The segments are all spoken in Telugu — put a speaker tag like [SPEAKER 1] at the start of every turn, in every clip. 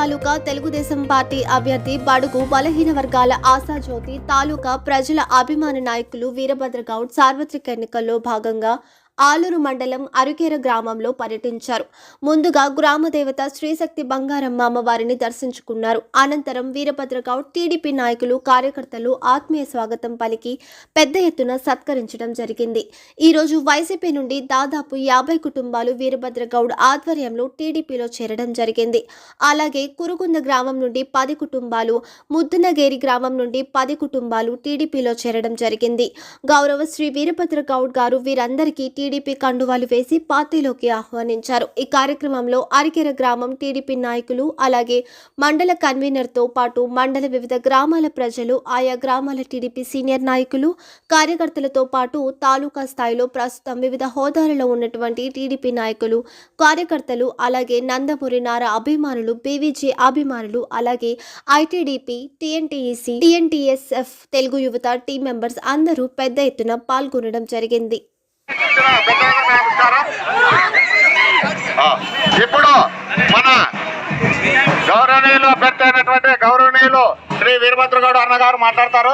[SPEAKER 1] తాలూకా తెలుగుదేశం పార్టీ అభ్యర్థి బడుగు బలహీన వర్గాల ఆశాజ్యోతి తాలూకా ప్రజల అభిమాన నాయకులు వీరభద్రగౌడ్ సార్వత్రిక ఎన్నికల్లో భాగంగా ఆలూరు మండలం అరుకేర గ్రామంలో పర్యటించారు. ముందుగా గ్రామ దేవత శ్రీశక్తి బంగారమ్మ అమ్మవారిని దర్శించుకున్నారు. అనంతరం వీరభద్రగౌడ్ టీడీపీ నాయకులు కార్యకర్తలు ఆత్మీయ స్వాగతం పలికి పెద్ద ఎత్తున సత్కరించడం జరిగింది. ఈరోజు వైసీపీ నుండి దాదాపు యాభై కుటుంబాలు వీరభద్రగౌడ్ ఆధ్వర్యంలో టీడీపీలో చేరడం జరిగింది. అలాగే కురుగుంద గ్రామం నుండి పది కుటుంబాలు ముద్దునగేరి గ్రామం నుండి పది కుటుంబాలు టీడీపీలో చేరడం జరిగింది. గౌరవ శ్రీ వీరభద్ర గౌడ్ గారు వీరందరికీ టీడీపీ కండువాలు వేసి పార్టీలోకి ఆహ్వానించారు. ఈ కార్యక్రమంలో అరికెర గ్రామం టీడీపీ నాయకులు అలాగే మండల కన్వీనర్తో పాటు మండల వివిధ గ్రామాల ప్రజలు ఆయా గ్రామాల టీడీపీ సీనియర్ నాయకులు కార్యకర్తలతో పాటు తాలూకా స్థాయిలో ప్రస్తుతం వివిధ హోదాలలో ఉన్నటువంటి టీడీపీ నాయకులు కార్యకర్తలు అలాగే నందమూరి నార అభిమానులు బీవీజీ అభిమానులు అలాగే ఐటీడీపీ టీఎన్టీఈసీ టీఎన్టీఎస్ఎఫ్ తెలుగు యువత టీం మెంబర్స్ అందరూ పెద్ద ఎత్తున పాల్గొనడం జరిగింది.
[SPEAKER 2] నమస్కారం ఇప్పుడు మన గౌరవనీయులు అభ్యర్థి అయినటువంటి గౌరవనీయులు శ్రీ వీరభద్రగౌడ్ అన్నగారు మాట్లాడతారు.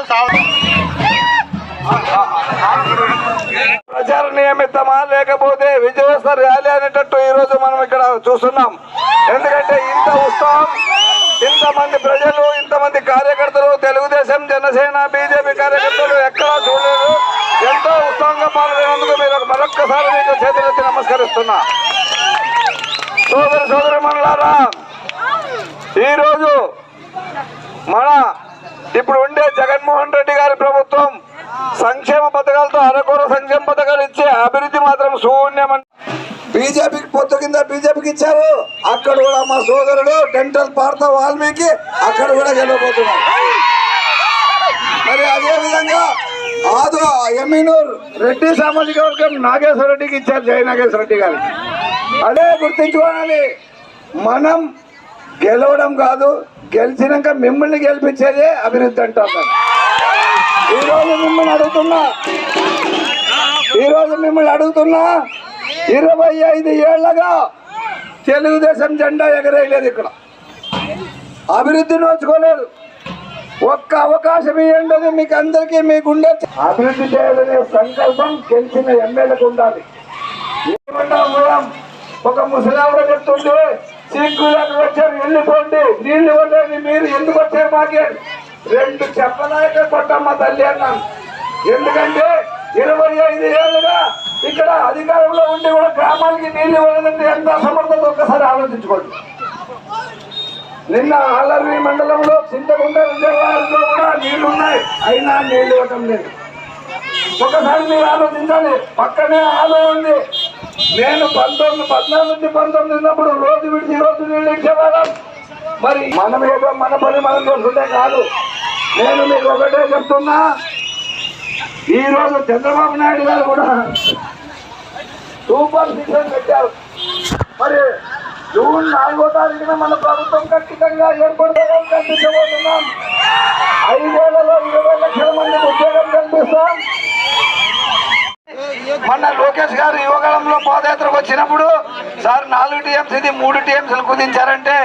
[SPEAKER 3] ప్రచార నియమితమా లేకపోతే విజయోత్సవ ర్యాలీ అనేటట్టు ఈ రోజు మనం ఇక్కడ చూస్తున్నాం. ఎందుకంటే ఇంత ఉత్సాహం ఇంతమంది ప్రజలు ఇంతమంది కార్యకర్తలు తెలుగుదేశం జనసేన బీజేపీ కార్యకర్తలు ఎక్కడా చూడలేదు. ఎంతో ఉత్సాహంగా పాల్గొనేందుకు మీరు మరొక్కసారి మీకు చేతులెత్తి నమస్కరిస్తున్నా. సోదరి సోదరి మనలారా ఈరోజు మన ఇప్పుడు ఉండే జగన్మోహన్ రెడ్డి గారి ప్రభుత్వం సంక్షేమ పథకాలతో అరకొర సంక్షేమ పథకాలు ఇచ్చే అభివృద్ధి మాత్రం శూన్యమని బీజేపీకి పొత్తు కింద బీజేపీకి ఇచ్చారు. అక్కడ కూడా మా సోదరుడు డెంటల్ పార్థ వాల్మీకి అక్కడ కూడా గెలవబోతున్నారు మరి అదేవిధంగా ఆదో ఎమ్మినూర్ రెడ్డి సామాజిక వర్గం నాగేశ్వర రెడ్డికి ఇచ్చారు జయ నాగేశ్వర రెడ్డి గారు. అదే గుర్తించుకోవాలి. మనం గెలవడం కాదు గెలిచినాక మిమ్మల్ని గెలిపించేదే అభివృద్ధి అంటారు. ఈ రోజు మిమ్మల్ని అడుగుతున్నా. ఈ రోజు మిమ్మల్ని అడుగుతున్నా. ఇరవై ఐదు ఏళ్ళగా తెలుగుదేశం జెండా ఎగరేయలేదు ఇక్కడ. అభివృద్ధి నోచుకోలేదు. ఒక్క అవకాశం ఇవ్వండి మీకు అందరికీ మీకుండే అభివృద్ధి చేయాలనే సంకల్పం గెలిచిన ఎమ్మెల్యేలకు ఉండాలి. ఏమన్నా మూలం? ఒక ముసలావిడ చెప్తుంటే సిగ్గులకు వచ్చారు వెళ్ళిపోండి. నీళ్ళు ఇవ్వలేదు మీరు ఎందుకు వచ్చారు మాకే? రెండు చెప్పలేక కొట్టమ్మ తల్లి అన్నాను. ఎందుకంటే ఇరవై ఐదు ఏళ్ళుగా ఇక్కడ అధికారంలో ఉండి కూడా గ్రామాలకి నీళ్ళు ఇవ్వలేదంటే ఎంత అసమర్థత? ఒక్కసారి ఆలోచించుకోండి. నిన్న ఆలర్వి మండలంలో చింతకుంట విజయవాడలో కూడా నీళ్ళు ఉన్నాయి అయినా నీళ్ళు ఇవ్వటం లేదు. ఒకసారి మీరు ఆలోచించాలి పక్కనే ఆలో ఉంది. నేను పంతొమ్మిది పద్నాలుగు నుంచి పంతొమ్మిది ఉన్నప్పుడు రోజు విడిచి రోజు నీళ్ళు ఇచ్చేవాళ్ళం. మరి మనం ఏదో మన పని మనం చూస్తుంటే కాదు. నేను మీకు ఒకటే చెప్తున్నా. ఈరోజు చంద్రబాబు నాయుడు గారు కూడా సూపర్ సిక్స్ పెట్టారు. మరి జూన్ నాలుగో తారీఖున మన ప్రభుత్వం ఖచ్చితంగా ఏర్పడతామని కల్పించబోతున్నాం ఐదేళ్ళలో ఇరవై లక్షల మంది ఉద్యోగం కల్పిస్తాం. మొన్న లోకేష్ గారు యువగళంలో పాదయాత్రకు వచ్చినప్పుడు సార్ నాలుగు టీఎంసీది మూడు టీఎంసీలు కుదించారంటే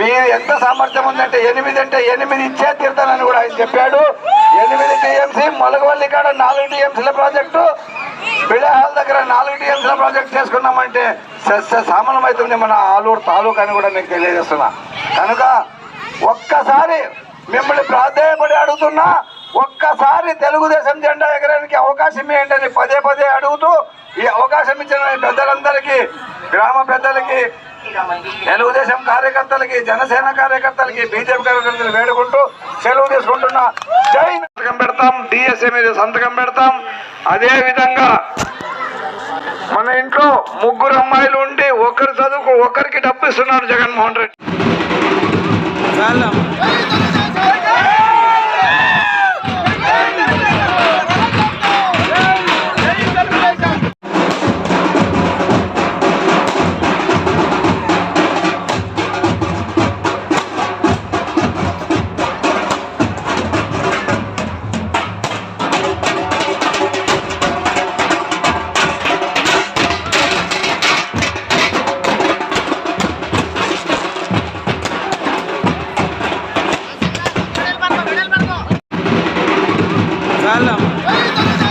[SPEAKER 3] మీరు ఎంత సామర్థ్యం ఉందంటే ఎనిమిది అంటే ఎనిమిది ఇచ్చే తీరుతానని కూడా ఆయన చెప్పాడు. ఎనిమిది టీఎంసీ మొలగవల్లి కాడ నాలుగు టీఎంసీల ప్రాజెక్టు బిళహాల్ దగ్గర నాలుగు టీఎంసీల ప్రాజెక్ట్ చేసుకున్నామంటే సస్య అవుతుంది మన ఆలూరు తాలూకా అని కూడా మీకు తెలియజేస్తున్నా. కనుక ఒక్కసారి మిమ్మల్ని ప్రాధాన్యపడి అడుగుతున్నా ఒక్కసారి తెలుగుదేశం జెండా ఎగరడానికి అవకాశం ఏంటని పదే పదే అడుగుతూ ఈ అవకాశం ఇచ్చిన పెద్దలందరికీ గ్రామ పెద్దలకి తెలుగుదేశం కార్యకర్తలకి జనసేన కార్యకర్తలకి బీజేపీ కార్యకర్తలు వేడుకుంటూ సెలవు తీసుకుంటున్నా. జై సంతకం పెడతాం డిఎస్ఏ మీద సంతకం పెడతాం. అదే విధంగా మన ఇంట్లో ముగ్గురు అమ్మాయిలు ఉండి ఒకరు చదువుకు ఒకరికి డబ్బు ఇస్తున్నారు జగన్మోహన్ రెడ్డి. Thank you.